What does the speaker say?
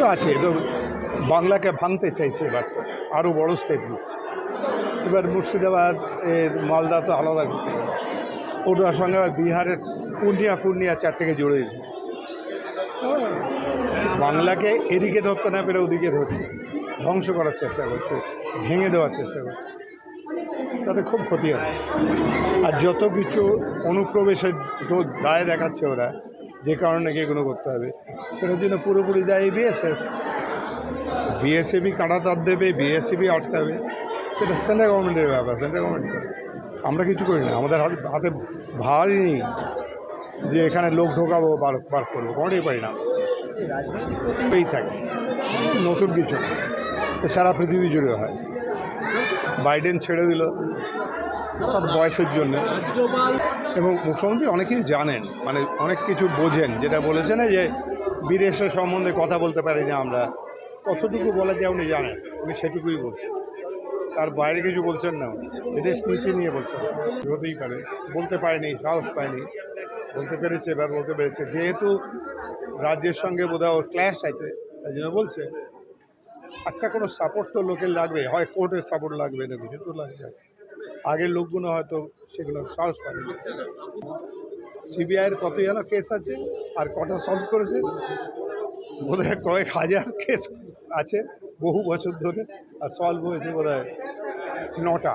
তো আছে এ তো বাংলাকে ভাঙতে চাইছে এবার, আরও বড় স্টেপ নিচ্ছে। এবার মুর্শিদাবাদ, এর মালদা তো আলাদা করতে হবে। ওটার সঙ্গে বিহারের পূর্ণিয়া পূর্ণিয়া চারটেকে জুড়ে দিল বাংলাকে এদিকে ধরতে না পেরে ওদিকে ধরছে। ধ্বংস করার চেষ্টা করছে, ভেঙে দেওয়ার চেষ্টা করছে। তাতে খুব ক্ষতি হবে। আর যত কিছু অনুপ্রবেশের দায় দেখাচ্ছে ওরা যে কারণে কি এগুলো করতে হবে। সেটার জন্য পুরোপুরি দায়ী বিএসএফ বিএসএফই কাঁটা তার দেবে বিএসএফই আটকাবে সেটা সেন্ট্রাল গভর্নমেন্টের ব্যাপার সেন্ট্রাল গভর্নমেন্ট আমরা কিছু করি না আমাদের হাতে হাতে ভারই নেই যে এখানে লোক ঢোকাবো বার বার করব কোনোটাই পারি না। এই থাকে নতুন কিছু না সারা পৃথিবী জুড়ে হয়। বাইডেন ছেড়ে দিল। তার বয়সের জন্য। এবং মুখ্যমন্ত্রী অনেক কিছু জানেন মানে অনেক কিছু বোঝেন, যেটা বলেছেন যে বিদেশের সম্বন্ধে কথা বলতে পারি না আমরা। কতটুকু বলা যায় উনি জানেন, উনি সেটুকুই বলছেন। তার বাইরে কিছু বলছেন না। বিদেশ নীতি নিয়ে বলছেন। হতেই পারে বলতে পারেনি, সাহস পায়নি। বলতে পেরেছে, এবার বলতে পেরেছে। যেহেতু রাজ্যের সঙ্গে বোধহয় ওর ক্ল্যাশ আছে, তাই জন্য বলছে। একটা কোনো সাপোর্ট তো লোকের লাগবে, হয় কোর্টের সাপোর্ট লাগবে না, কিছু তো লাগবে। আগের লোকগুলো হয়তো সেগুলো সাহস পায়নি। সিবিআইয়ের কত যেন কেস আছে, আর কটা সলভ করেছে, বোধহয় কয়েক হাজার কেস আছে বহু বছর ধরে, আর সলভ হয়েছে বোধহয় নটা।